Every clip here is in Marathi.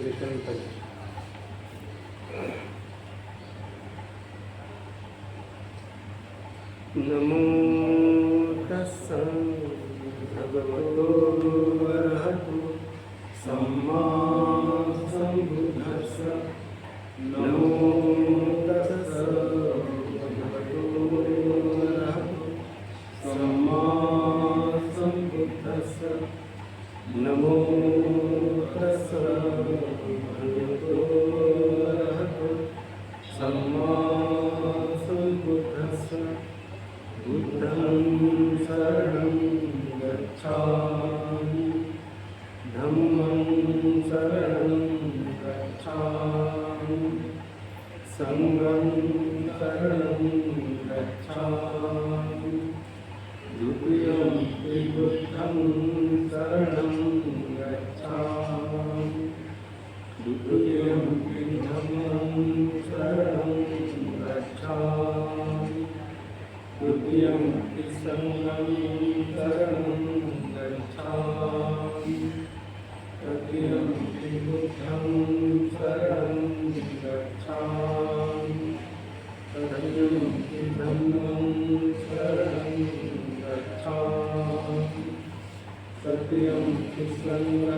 त्रेपन्न नमो तस्स भगवतो वरहतु सम्मा सम्बुद्धस्स। नमो तस्स भगवतो वरहतु सम्मा सम्बुद्धस्स। नमो धम्मं शरणं गच्छामि सङ्गं शरणं गच्छामि द्वितीयं त्रिबुद्धं शरणं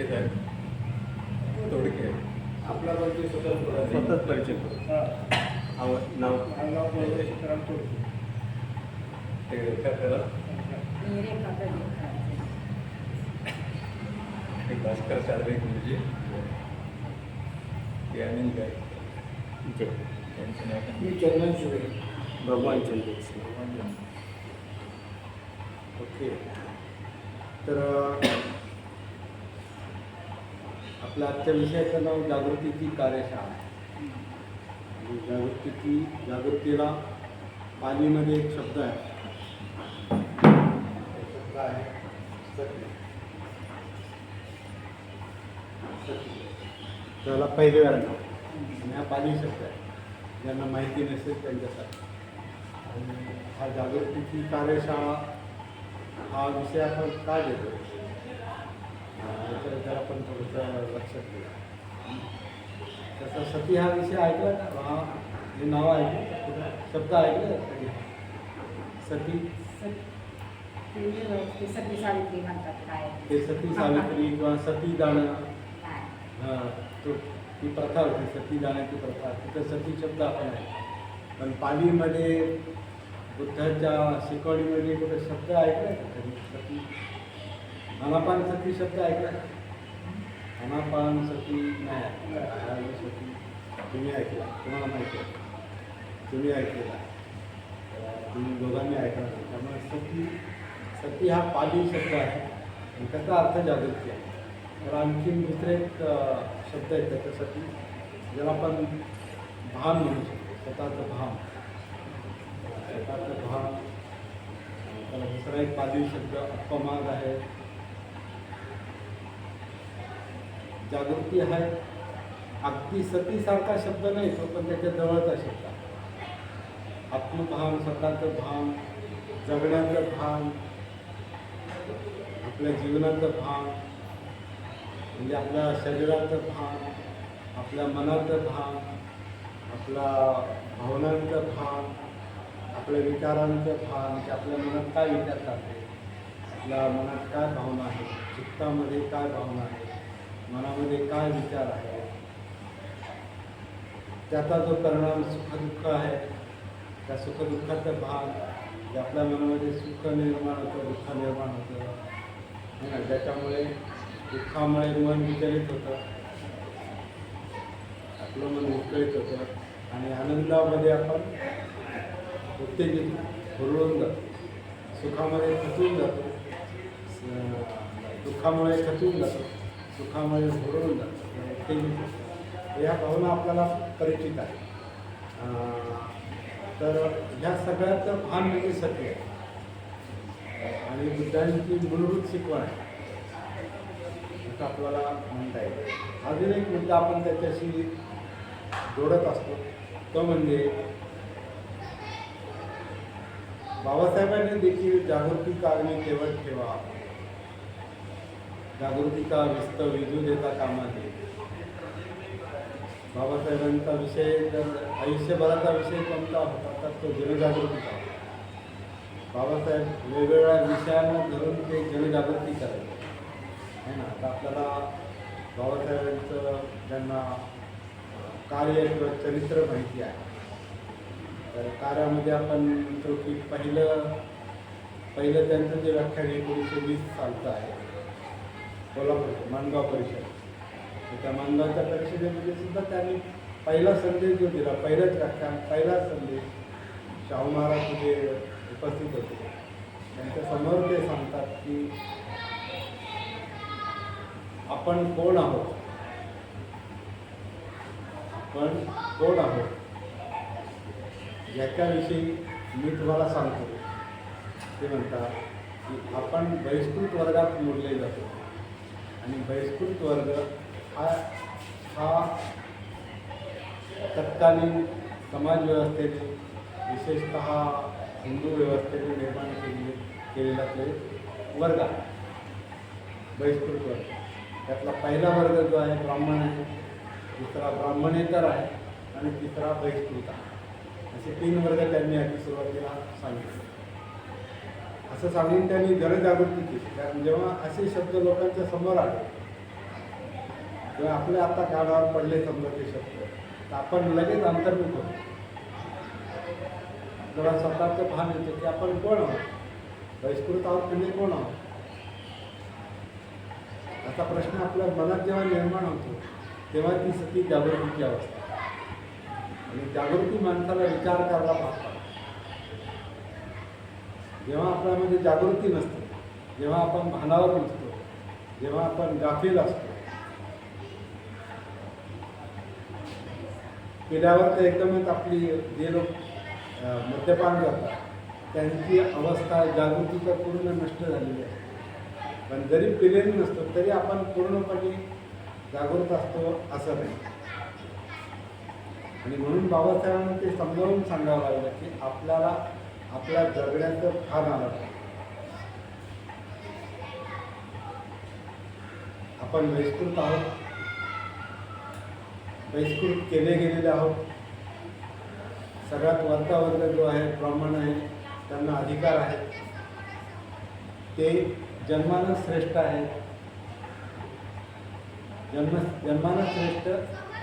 हे तोडके साहेब तोडके आपला परिचय स्वतःच करा. स्वतःच परिचय. आव- नाव? ते रेखा करा हे भास्कर साळवे गुरुजी ते. त्यांचं नाव काय? मी चंदन शिवे भगवान चंद्र ओके. तर आपल्या आजच्या विषयाचं नाव जागृतीची कार्यशाळा. आणि जागृतीची जागृतीला पालीमध्ये एक शब्द आहे. तो शब्द आहे सत्य सत्य त्याला पहिले वेळा नाव. आणि हा पाली शब्द आहे. ज्यांना माहिती नसेल त्यांच्यासाठी. आणि हा जागृतीची कार्यशाळा हा विषय आपण का घेतो सती हा विषय ऐकला हा हे नाव ऐकलं शब्द ऐकलं? सती सती सावित्री ते सती सावित्री किंवा सती जाणं. तो ती प्रथा होती सती जाण्याची प्रथा तिथं सती शब्द आपण आहे पण पालीमध्ये बुद्धाच्या शिकवणीमध्ये कुठे शब्द कधी सती अनापान सती शब्द ऐकला? अनापान सती नाही ऐकला. सती तुम्ही ऐकला तुम्हाला माहिती आहे तुम्ही ऐकलेला तुम्ही दोघांनी ऐकला. त्यामुळे सती सती हा, पाली शब्द आहे आणि त्याचा अर्थ जागृती आहे तर आणखीन दुसरे एक शब्द आहेत त्याच्यासाठी ज्याला आपण भान म्हणू शकतो स्वतःचं भान। स्वतःचं भान। त्याला दुसरा एक पाली शब्द अपमाग आहे जागृती आहे अगदी सतीसारखा शब्द नाही तो पण त्याच्या जवळचा शब्द आहे. आत्मभान स्वतःचं भान जगण्याचं भान आपल्या जीवनाचं भान म्हणजे आपल्या शरीराचं भान आपल्या मनाचं भान आपल्या भावनांचं भान आपल्या विचारांचं भान की आपल्या मनात काय विचार चालते आपल्या मनात काय भावना आहे चित्तामध्ये काय भावना आहे मनामध्ये काय विचार आहे? त्याचा जो परिणाम सुखदुःख आहे त्या सुखदुःखाचा भाग आपल्या मनामध्ये सुख निर्माण होतं दुःख निर्माण होतं है ना? ज्याच्यामुळे दुःखामुळे मन विचलित होतं आपलं मन विचलित होतं आणि आनंदामध्ये आपण उत्तेजित हुरळून जातो. सुखामध्ये खचून जातो. दुःखामुळे खचून जातो. सुखामुळे हुरळून जातो. या भावना आपल्याला परिचित आहे तर ह्या सगळ्याचं भान म्हणजे सत्य आहे. आणि बुद्धांची मूलभूत शिकवण आहे. असं आपल्याला म्हणता येईल. अजून एक मुद्दा आपण त्याच्याशी जोडत असतो. तो म्हणजे बाबासाहेबांनी देखील जागृती कारणे केवळ ठेवा. जागृतीचा विस्त विजू देता कामा नये बाबासाहेबांचा विषय जर आयुष्यभराचा विषय कोणता होता तर तो जनजागृतीचा. बाबासाहेब वेगवेगळ्या विषयांना धरून ते जनजागृती करायचे आहे ना? आता आपल्याला बाबासाहेबांचं ज्यांना कार्य किंवा चरित्र माहिती आहे. तर कार्यामध्ये आपण म्हणतो की पहिलं पहिलं त्यांचं जे व्याख्यान एकोणीसशे वीस सालचं आहे. कोल्हापूर माणगाव परिषद. त्या माणगावच्या परिषदेमध्ये सुद्धा त्यांनी पहिला संदेश जो दिला पहिलाच व्याख्यान पहिलाच संदेश शाहू महाराज तिथे उपस्थित होते. त्यांच्यासमोर ते सांगतात की आपण कोण आहोत? आपण कोण आहोत? याच्याविषयी मी तुम्हाला सांगतो. ते म्हणतात की आपण बहिष्कृत वर्गात मोडले जातो. आणि बहिष्कृत वर्ग हा हा तत्कालीन समाज व्यवस्थेने विशेषतः हिंदू व्यवस्थेने निर्माण केले केलेला तो वर्ग आहे. बहिष्कृत वर्ग. त्यातला पहिला वर्ग जो आहे ब्राह्मण आहे. दुसरा ब्राह्मणेतर आहे आणि तिसरा बहिष्कृत आहे. असे तीन वर्ग त्यांनी आधी सुरुवातीला सांगितले. असं सांगून त्यांनी जनजागृती केली. कारण जेव्हा असे शब्द लोकांच्या समोर आले किंवा आपल्या आता कानावर पडले समजा ते शब्द तर आपण लगेच अंतर्भूत होतो. आपल्याला स्वतःचं भान येतं की आपण कोण आहोत? बहिष्कृत आहोत म्हणजे कोण आहोत? असा प्रश्न आपल्या मनात जेव्हा निर्माण होतो तेव्हा ती सती जागृतीची अवस्था. आणि जागृती माणसाला विचार करायला पाहतात. जेव्हा आपल्यामध्ये जागृती नसते जेव्हा आपण भानावर नसतो जेव्हा आपण गाफील असतो. पिल्यावर तर एकदमच आपली जे लोक मद्यपान करतात त्यांची अवस्था जागृती तर पूर्ण नष्ट झालेली आहे. पण जरी पिलेली नसतो तरी आपण पूर्णपणे जागृत असतो असं नाही. आणि म्हणून बाबासाहेबांना ते समजावून सांगावं लागलं की आपल्याला आपल्या जगण्याचं फार आलं आपण बहिष्कृत आहोत. बहिष्कृत केले गेलेले आहोत. सगळ्यात वरचा वर्ग जो आहे ब्राह्मण आहे त्यांना अधिकार आहेत ते जन्मानं श्रेष्ठ आहे. जन्म जन्मानं श्रेष्ठ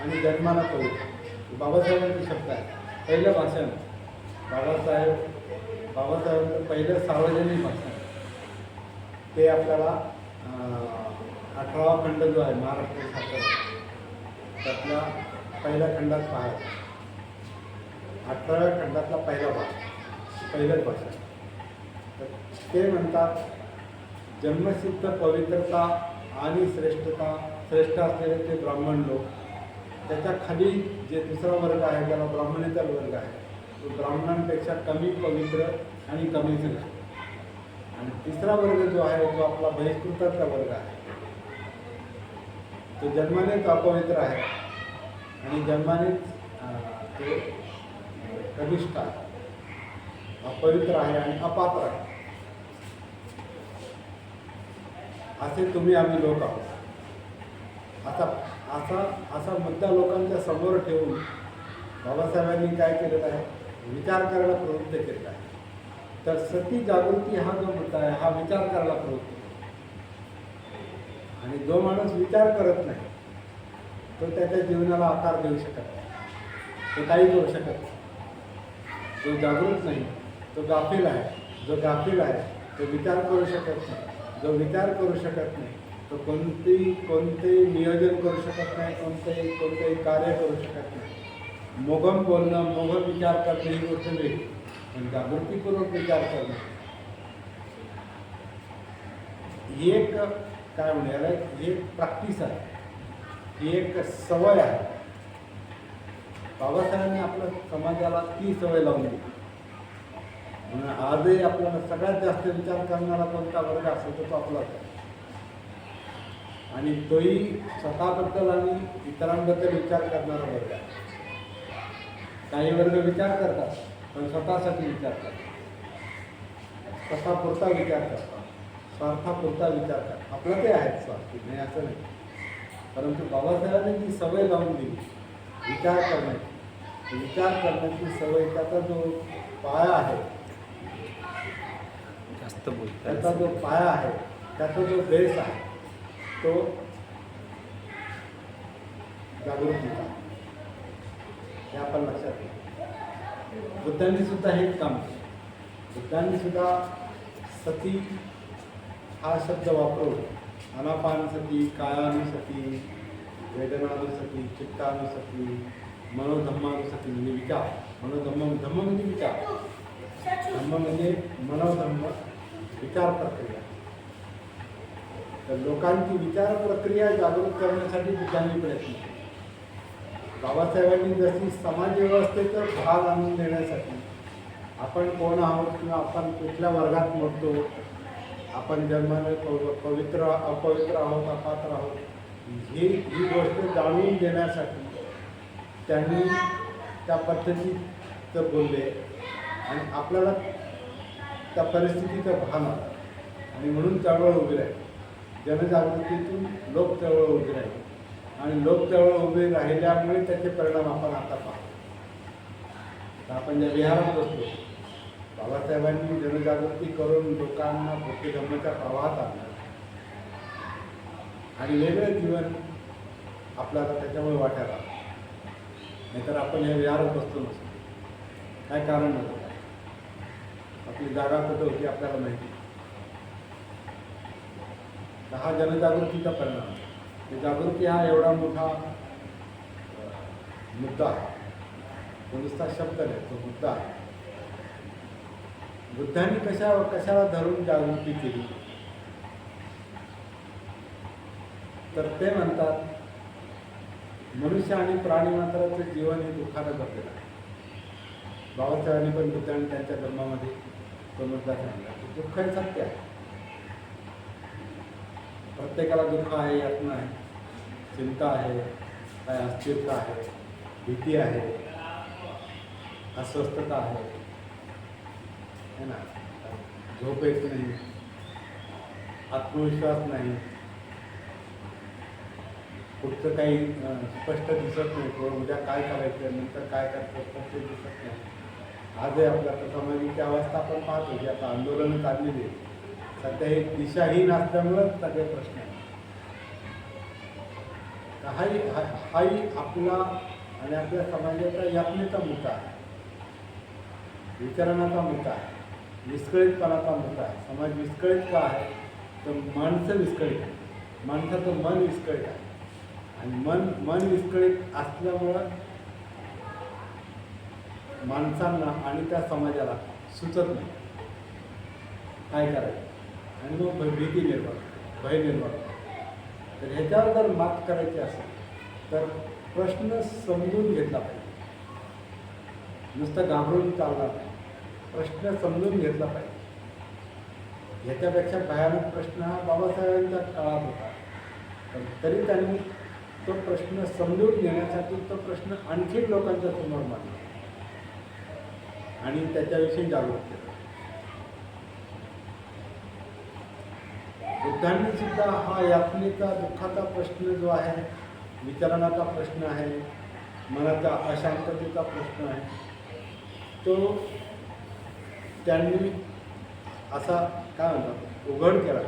आणि जन्मानं पवित्र. बाबासाहेबांचे शब्द आहे. पहिलं भाषण बाबासाहेब बाबासाहेबांचं पहिलं सार्वजनिक भाषण ते आपल्याला अठरावा खंड जो आहे महाराष्ट्र साखर त्यातल्या पहिल्या खंडात पाहायचा अठराव्या खंडातला पहिला भाग पहिलंच भाषण तर ते म्हणतात जन्मसिद्ध पवित्रता आणि श्रेष्ठता श्रेष्ठ असलेले ते ब्राह्मण लोक त्याच्याखाली जे दुसरा वर्ग आहे त्याला ब्राह्मणेतर वर्ग आहे तो ब्राह्मणांपेक्षा कमी पवित्र आणि कमी झाला आणि तिसरा वर्ग जो आहे तो आपला बहिष्कृताचा वर्ग आहे. तो जन्मानेच अपवित्र आहे. आणि जन्मानेच ते तो कनिष्ठ आहे. अपवित्र आहे आणि अपात्र आहे. असे तुम्ही आम्ही लोक आहोत. असा असा असा मुद्दा लोकांच्या समोर ठेवून बाबासाहेबांनी काय केलेलं आहे? विचार करायला प्रवृत्त केलेला आहे. तर सती जागृती हा जो मुद्दा आहे हा विचार करायला प्रवृत्त करतो. आणि जो माणूस विचार करत नाही तो त्याच्या जीवनाला आकार देऊ शकत नाही. तो काही करू शकत नाही. जो जागृत नाही तो गाफील आहे. जो गाफील आहे तो विचार करू शकत नाही. जो विचार करू शकत नाही तो कोणतेही कोणतेही नियोजन करू शकत नाही कोणतेही कोणतेही कार्य करू शकत नाही. मोघम बोलणं मोगम विचार करणं ही गोष्ट वेगळी. पण जागृतीपूर्वक विचार करणं. ही एक काय म्हणूया याला ही एक प्रॅक्टिस आहे. ही एक सवय आहे. बाबासाहेबांनी आपल्या समाजाला ती सवय लावून दिली. म्हणून आजही आपल्याला सगळ्यात जास्त विचार करणारा कोणता वर्ग असेल तर तो आपलाच आहे आणि तोही स्वतःबद्दल आणि इतरांबद्दल विचार करणारा वर्ग आहे. काही वर्ग विचार करतात पण स्वतःसाठी विचार करतात. स्वतःपुरता विचार करतात स्वार्थापुरता विचार करतात. आपलं ते आहेत स्वार्थी नाही असं नाही. परंतु बाबासाहेबांनी जी सवय लावून दिली. विचार करण्याची विचार करण्याची सवय त्याचा जो पाया आहे जास्त त्याचा जो पाया आहे त्याचा जो बेस आहे तो जागृतीचा हे आपण लक्षात घ्या बुद्धांनी सुद्धा हेच काम केलं. बुद्धांनी सुद्धा सती हा शब्द वापरून अनापान सती वेदनानुसती चित्तानुसती मनोधम्मानुसती म्हणजे विचार. मनोधम्म धम्म म्हणजे विचार. धम्म म्हणजे मनोधम्म विचार प्रक्रिया. तर लोकांची विचार प्रक्रिया जागृत करण्यासाठी बुद्धांनी प्रयत्न केला. बाबासाहेबांनी जशी समाज व्यवस्थेचा भाग आणून देण्यासाठी आपण कोण आहोत किंवा आपण कुठल्या वर्गात मोडतो आपण जन्माने पव- पवित्र अपवित्र आहोत अपात्र आहोत ही ही गोष्ट जाणून देण्यासाठी त्यांनी त्या पद्धतीचं बोलले आणि आपल्याला त्या परिस्थितीचं भान आलं. आणि म्हणून चळवळ उभी राहील. जनजागृतीतून लोक चळवळ उभी राहील. आणि लोक जवळ उभे राहिल्यामुळे त्याचे परिणाम आपण आता पाहतो. तर आपण ज्या विहारात बसतो बाबासाहेबांनी जनजागृती करून लोकांना भक्ती प्रवाहात आणलं. आणि वेगळं जीवन आपल्याला त्याच्यामुळे वाटायला नाहीतर आपण हे विहारात बसतो नसतो. काय कारण नव्हतं आपली जागा कुठं होती आपल्याला माहिती तर हा जनजागृतीचा परिणाम आहे. जागृती हा एवढा मोठा मुद्दा. आहे नुसता शब्द नाही तो मुद्दा. आहे बुद्धांनी कशा कशाला धरून जागृती केली? तर ते म्हणतात मनुष्य आणि प्राणी मात्राचं जीवन हे दुःखानं भरलेलं आहे. बाबासाहेबांनी पण बुद्धांनी त्यांच्या धर्मामध्ये तो मुद्दा सांगला की दुःख हे सत्य आहे. प्रत्येकाला दुःख आहे यातना आहे. चिंता आहे काय अस्थिरता आहे भीती आहे अस्वस्थता आहे. है ना? झोप येत नाही. आत्मविश्वास नाही. कुठचं काही स्पष्ट दिसत नाही. किंवा उद्या काय करायचं नंतर काय करायचं स्पष्ट दिसत नाही. आजही आपल्या सामाजिक अवस्था आपण पाहतो की आता आंदोलनं चाललेली आहे. सध्या ही दिशाहीन असल्यामुळं सगळे प्रश्न आहेत. हाही हा- हाही आपला आणि आपल्या समाजाचा यातनेचा मुद्दा आहे. विचारणाचा मुद्दा आहे. विस्कळीतपणाचा मुद्दा आहे. समाज विस्कळीत का आहे? तर माणसं विस्कळीत आहे माणसाचं मन विस्कळीत आहे. आणि मन मन विस्कळीत असल्यामुळं माणसांना आणि त्या समाजाला सुचत नाही. काय करायचं? आणि मग भय- भीती निर्माण भय निर्माण तर ह्याच्यावर जर मात करायची असेल तर प्रश्न समजून घेतला पाहिजे. नुसतं घाबरून चालणार नाही. प्रश्न समजून घेतला पाहिजे. ह्याच्यापेक्षा भयानक प्रश्न हा बाबासाहेबांच्या काळात होता. पण तरी त्यांनी तो प्रश्न समजून घेण्यासाठी तो प्रश्न आणखी लोकांच्या समोर मांडला. आणि त्याच्याविषयी जागरूक केलं. बुद्धांनी सुद्धा हा यातनेचा दुःखाचा प्रश्न जो आहे विचारणाचा प्रश्न आहे मनाचा अशांततेचा प्रश्न आहे तो त्यांनी असा काय म्हणतात उघड केला.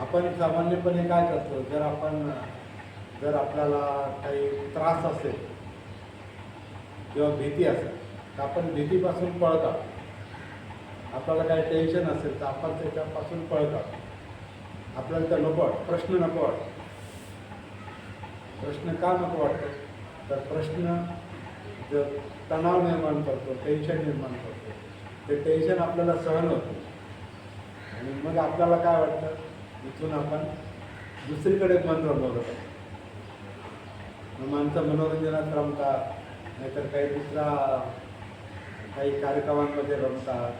आपण सामान्यपणे काय करतो जर आपण जर आपल्याला काही त्रास असेल किंवा भीती असेल तर आपण भीतीपासून पळतो. आपल्याला काही टेन्शन असेल तर आपण त्याच्यापासून पळतात आपल्याला तर नको प्रश्न नको वाटतो. प्रश्न का नको वाटतो? तर प्रश्न जर तणाव निर्माण करतो टेन्शन निर्माण करतो ते टेन्शन आपल्याला सहन होतं आणि मग आपल्याला काय वाटतं? इथून आपण दुसरीकडे मन रमवलं मग माणसं मनोरंजनात रमतात नाहीतर काही दुसरा काही कार्यक्रमांमध्ये रमतात.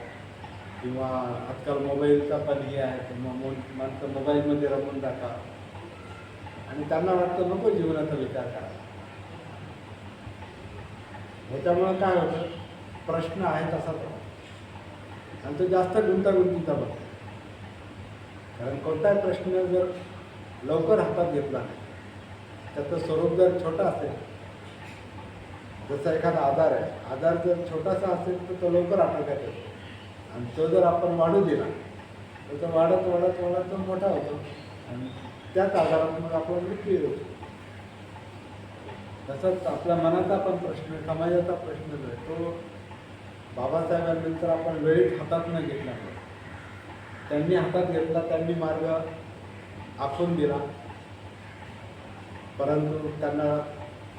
किंवा आजकाल मोबाईलचा पण हे आहे तर मग मो- माणसं मोबाईलमध्ये रमून जातात. आणि त्यांना वाटतं नको जीवनाचा विचार करा ह्याच्यामुळं काय होतं प्रश्न आहे तसा तो. आणि तो जास्त गुंतागुंतीचा बनतो कारण कोणताही प्रश्न जर लवकर हातात घेतला नाही त्याचं स्वरूप जर छोटा असेल जसा एखादा आधार आहे आधार जर छोटासा असेल तर तो लवकर आटोक्यात येतो आणि तो जर आपण वाढू दिला तर तो वाढत वाढत वाढत तो मोठा होतो. आणि त्याच आधारात मग आपण मृत्यू होतो. तसंच आपल्या मनाचा पण प्रश्न समाजाचा प्रश्न जो आहे तो बाबासाहेबांनंतर आपण वेळीच हातात न घेतला. त्यांनी हातात घेतला त्यांनी मार्ग आखून दिला. परंतु त्यांना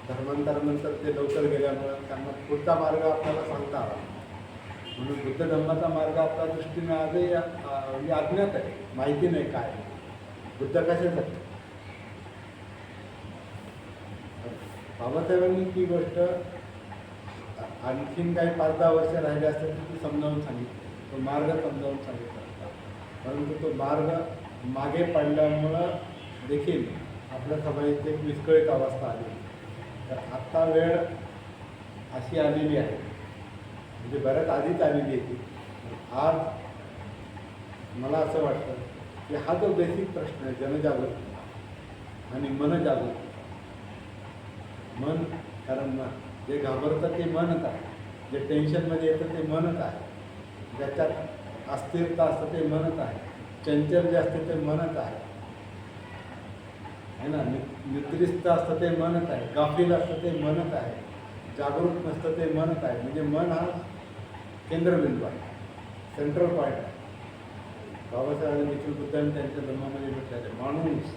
धर्मांतरानंतर ते लवकर गेल्यामुळे त्यांना पुढचा मार्ग आपल्याला सांगता आला. म्हणून बुद्ध धर्माचा मार्ग आपल्या दृष्टीने आजही म्हणजे अज्ञात आहे. माहिती नाही काय बुद्ध कशासाठी बाबासाहेबांनी ती गोष्ट आणखीन काही पाच दहा वर्ष राहिले असतील ती समजावून सांगितली. तो मार्ग समजावून सांगितला परंतु तो मार्ग मागे पडल्यामुळं देखील आपल्या समाजात एक विस्कळीत अवस्था आली. तर आत्ता वेळ अशी आलेली आहे. म्हणजे बऱ्याच आधीच आलेली आहे ती आज मला असं वाटतं की हा जो बेसिक प्रश्न आहे जनजागृती. आणि मनजागृती. मन कारण जे घाबरतं ते मनच आहे. जे टेन्शनमध्ये येतं ते मनच आहे. ज्याच्यात अस्थिरता असतं ते मनच आहे. चंचल जे असतं ते मनच आहे. है ना? नि- निद्रिस्त असतं ते मनच आहे. गाफील असतं ते मनच आहे. जागरूक नसतं ते मनच आहे म्हणजे मन हा केंद्रबिंदू आहे. सेंट्रल पॉईंट आहे. बाबासाहेब देखील बुद्धांनी त्यांच्या धर्मामध्ये म्हटलेलं आहे माणूस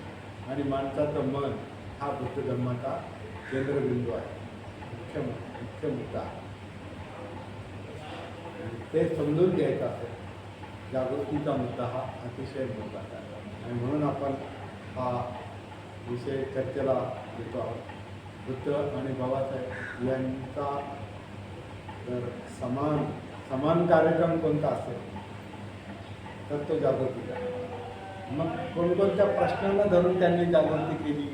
आणि माणसाचं मन हा बुद्ध धर्माचा केंद्रबिंदू आहे. मुख्य मुख्य मुद्दा. आणि ते समजून घ्यायचं असेल जागृतीचा मुद्दा हा अतिशय महत्त्वाचा आहे. आणि म्हणून आपण हा विषय चर्चेला घेतो आहोत. पुत्र आणि बाबासाहेब यांचा जर समान समान कार्यक्रम कोणता असेल? तर तो जागृतीचा आहे. मग कोणकोणत्या प्रश्नांना धरून त्यांनी जागृती केली?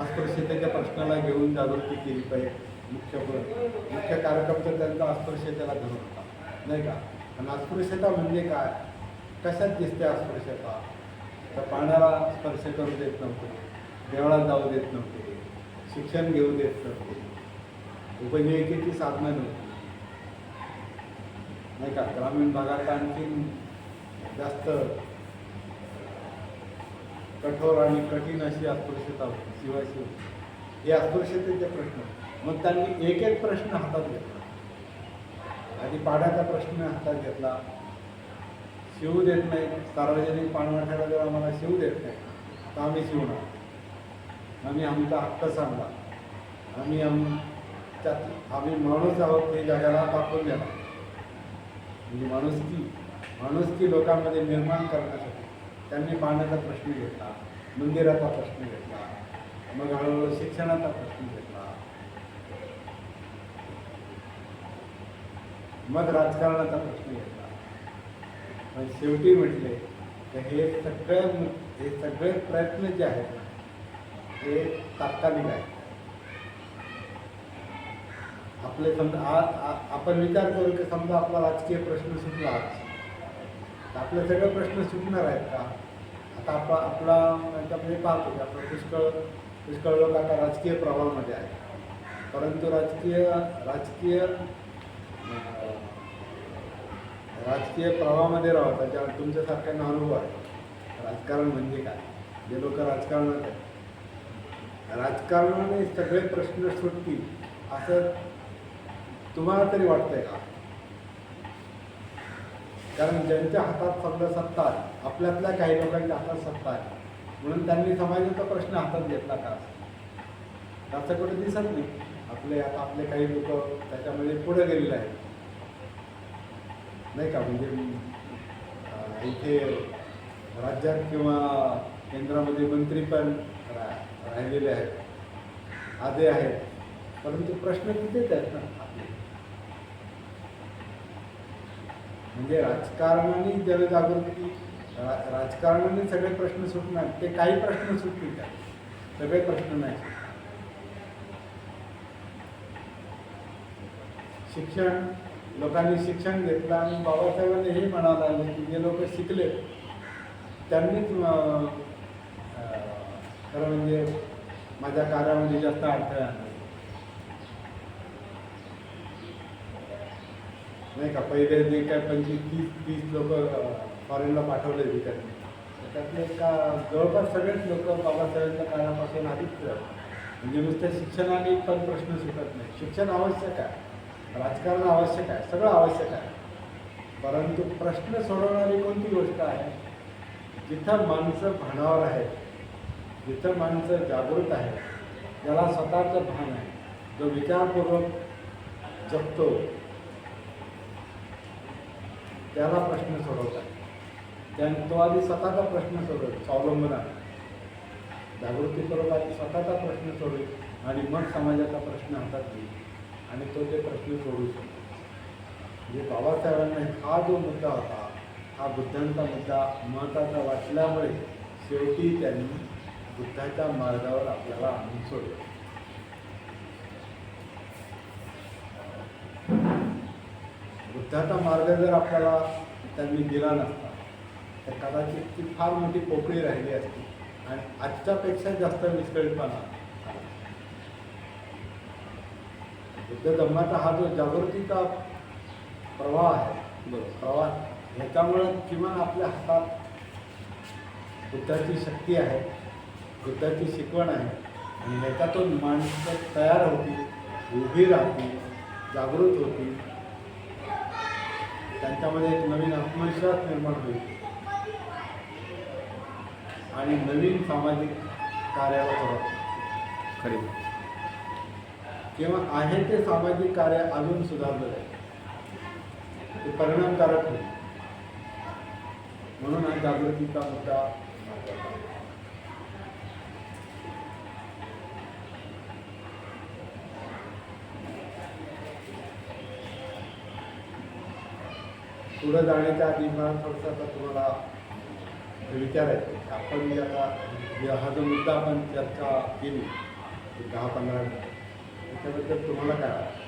अस्पृश्यतेच्या प्रश्नाला घेऊन जागृती केली पाहिजे मुख्य मुख्य कार्यक्रम तर त्यांचा अस्पृश्यतेला धरून होता नाही का? आणि अस्पृश्यता म्हणजे काय? कशात दिसते अस्पृश्यता तर पाण्याला स्पर्श करू देत नव्हते देवळात जाऊ देत नव्हते. शिक्षण घेऊ देत नव्हते उपजीविकेची साधनं नव्हती नाही का? ग्रामीण भागात आणखी जास्त कठोर आणि कठीण अशी अस्पृश्यता होती शिवाय शिव हे अस्पृश्यतेचे प्रश्न. मग त्यांनी एक एक प्रश्न हातात घेतला. आधी पाण्याचा प्रश्न हातात घेतला. शिवू देत नाही सार्वजनिक पाणवठ्याला जर आम्हाला शिवू देत नाही तर आम्ही शिवणार. आम्ही आमचा हक्क सांगला आम्ही आमच्यात आम्ही माणूस आहोत ते जगाला दाखवून द्याला म्हणजे माणुसकी माणुसकी लोकांमध्ये निर्माण करण्यासाठी त्यांनी पाण्याचा प्रश्न घेतला मंदिराचा प्रश्न घेतला मग हळूहळू शिक्षणाचा प्रश्न घेतला. मग राजकारणाचा प्रश्न घेतला. पण शेवटी म्हटले की हे सगळे हे सगळे प्रयत्न जे आहेत ना हे तात्कालिक आहे. आपले समजा आपण विचार करू की समजा आपला राजकीय प्रश्न सुटला आज. तर आपले सगळे प्रश्न सुटणार आहेत का? आता आपला आपला म्हणजे याच्यामध्ये पाहतो की आपलं पुष्कळ पुष्कळ लोक आता राजकीय प्रवाहामध्ये आहे परंतु राजकीय राजकीय राजकीय प्रवाहामध्ये राहतात ज्या तुमच्यासारख्यांना अनुभव आहे. राजकारण म्हणजे काय? जे लोक राजकारणात आहेत. राजकारणाने सगळे प्रश्न सुटतील असं तुम्हाला तरी वाटतंय का? कारण ज्यांच्या हातात सध्या सत्ता आहे आपल्यातल्या काही लोकांच्या हातात सत्ता आहे म्हणून त्यांनी समाजाचा प्रश्न हातात घेतला का? त्याचं कुठे दिसत नाही. आपले आता आपले काही लोक त्याच्यामध्ये पुढे गेलेले आहेत. नाही का? म्हणजे इथे राज्यात किंवा केंद्रामध्ये मंत्री पण रा राहिलेले आहेत. आधे आहेत. परंतु प्रश्न तिथेच आहेत ना आपले. म्हणजे राजकारणाने जनजागृती रा राजकारणाने सगळे प्रश्न सुटणार ते काही प्रश्न सुटतील का? सगळे प्रश्न नाही. शिक्षण लोकांनी शिक्षण घेतलं आणि बाबासाहेबांनी हे म्हणावं लागले की जे लोक शिकले त्यांनीच खरं म्हणजे माझ्या कार्यामध्ये जास्त अडथळा नाही का? पहिले जे काय पंचवीस तीस तीस लोक फॉरेनला पाठवले होते त्यातले का जवळपास सगळेच लोक बाबासाहेबांच्या काळापासून आधीच म्हणजे नुसत्या शिक्षणाने पण प्रश्न सुटत नाही. शिक्षण आवश्यक आहे. राजकारण आवश्यक आहे. सगळं आवश्यक आहे. परंतु प्रश्न सोडवणारी कोणती गोष्ट आहे? जिथं माणसं भांडावर आहेत जिथं माणसं जागृत आहे ज्याला स्वतःचं भान आहे. जो विचारपूर्वक जगतो त्याला प्रश्न सोडवतात. त्यान तो आधी स्वतःचा प्रश्न सोडवेल स्वावलंबन आहे. जागृतीपूर्वक आधी स्वतःचा प्रश्न सोडवेल आणि मग समाजाचा प्रश्न हातात घेईल. आणि तो ते प्रश्न सोडू शकतो. म्हणजे बाबासाहेबांना हा जो मुद्दा होता हा बुद्धांचा मुद्दा महत्त्वाचा वाटल्यामुळे शेवटी त्यांनी बुद्धाच्या मार्गावर आपल्याला आणून सोडलं. बुद्धाचा मार्ग जर आपल्याला त्यांनी दिला नसता तर कदाचित ती फार मोठी पोकळी राहिली असती आणि आजच्यापेक्षा जास्त विस्कळीतपणा. बुद्ध धर्माचा हा जो जागृतीचा प्रवाह आहे बरोबर प्रवाह ह्याच्यामुळं किमान आपल्या हातात बुद्धाची शक्ती आहे. बुद्धाची शिकवण आहे. आणि ह्याच्यातून माणसं तयार होती उभी राहतील जागृत होतील. त्यांच्यामध्ये एक नवीन आत्मविश्वास निर्माण होईल. आणि नवीन सामाजिक कार्याला सुरुवात. खरी. किंवा आहे ते सामाजिक कार्य अजून सुधारलं जाईल. ते परिणामकारक होईल. म्हणून हा जागृतीचा मुद्दा. पुढं जाण्याच्या आधी मला थोडंसं आता तुम्हाला विचारायचं आहे की आपण जे आता जे हा जो मुद्दा आपण चर्चा केली दहा पंधरा त्याच्याबद्दल तुम्हाला काय वाटतं?